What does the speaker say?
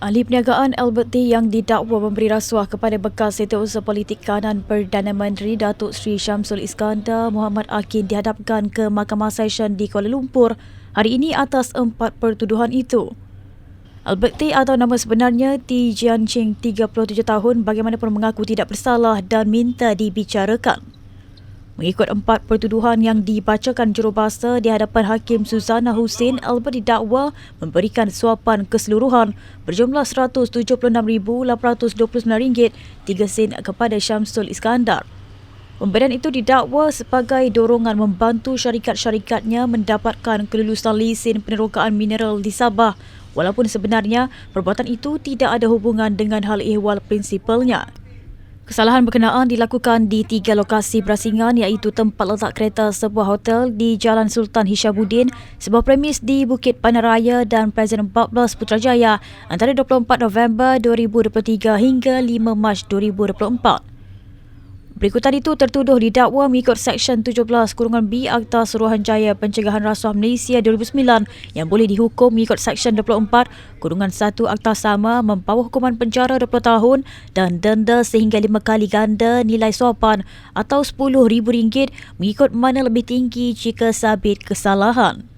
Ahli perniagaan Albert T yang didakwa memberi rasuah kepada bekas setiausaha politik kanan Perdana Menteri Datuk Seri Syamsul Iskandar Muhammad Akin dihadapkan ke Mahkamah Session di Kuala Lumpur hari ini atas empat pertuduhan itu. Albert T atau nama sebenarnya T Jian Ching 37 tahun bagaimanapun mengaku tidak bersalah dan minta dibicarakan. Mengikut empat pertuduhan yang dibacakan jurubahasa di hadapan Hakim Suzana Hussein, Albert didakwa memberikan suapan keseluruhan berjumlah RM176,829 3 sen kepada Syamsul Iskandar. Pemberian itu didakwa sebagai dorongan membantu syarikat-syarikatnya mendapatkan kelulusan lesen penerokaan mineral di Sabah walaupun sebenarnya perbuatan itu tidak ada hubungan dengan hal ehwal prinsipalnya. Kesalahan berkenaan dilakukan di tiga lokasi berasingan iaitu tempat letak kereta sebuah hotel di Jalan Sultan Hishabuddin, sebuah premis di Bukit Panaraya dan Presiden 14 Putrajaya antara 24 November 2023 hingga 5 Mac 2024. Berikutan itu tertuduh didakwa mengikut Seksyen 17 Kurungan B Akta Suruhanjaya Pencegahan Rasuah Malaysia 2009 yang boleh dihukum mengikut Seksyen 24 Kurungan 1 Akta Sama membawa hukuman penjara 20 tahun dan denda sehingga 5 kali ganda nilai suapan atau RM10,000 mengikut mana lebih tinggi jika sabit kesalahan.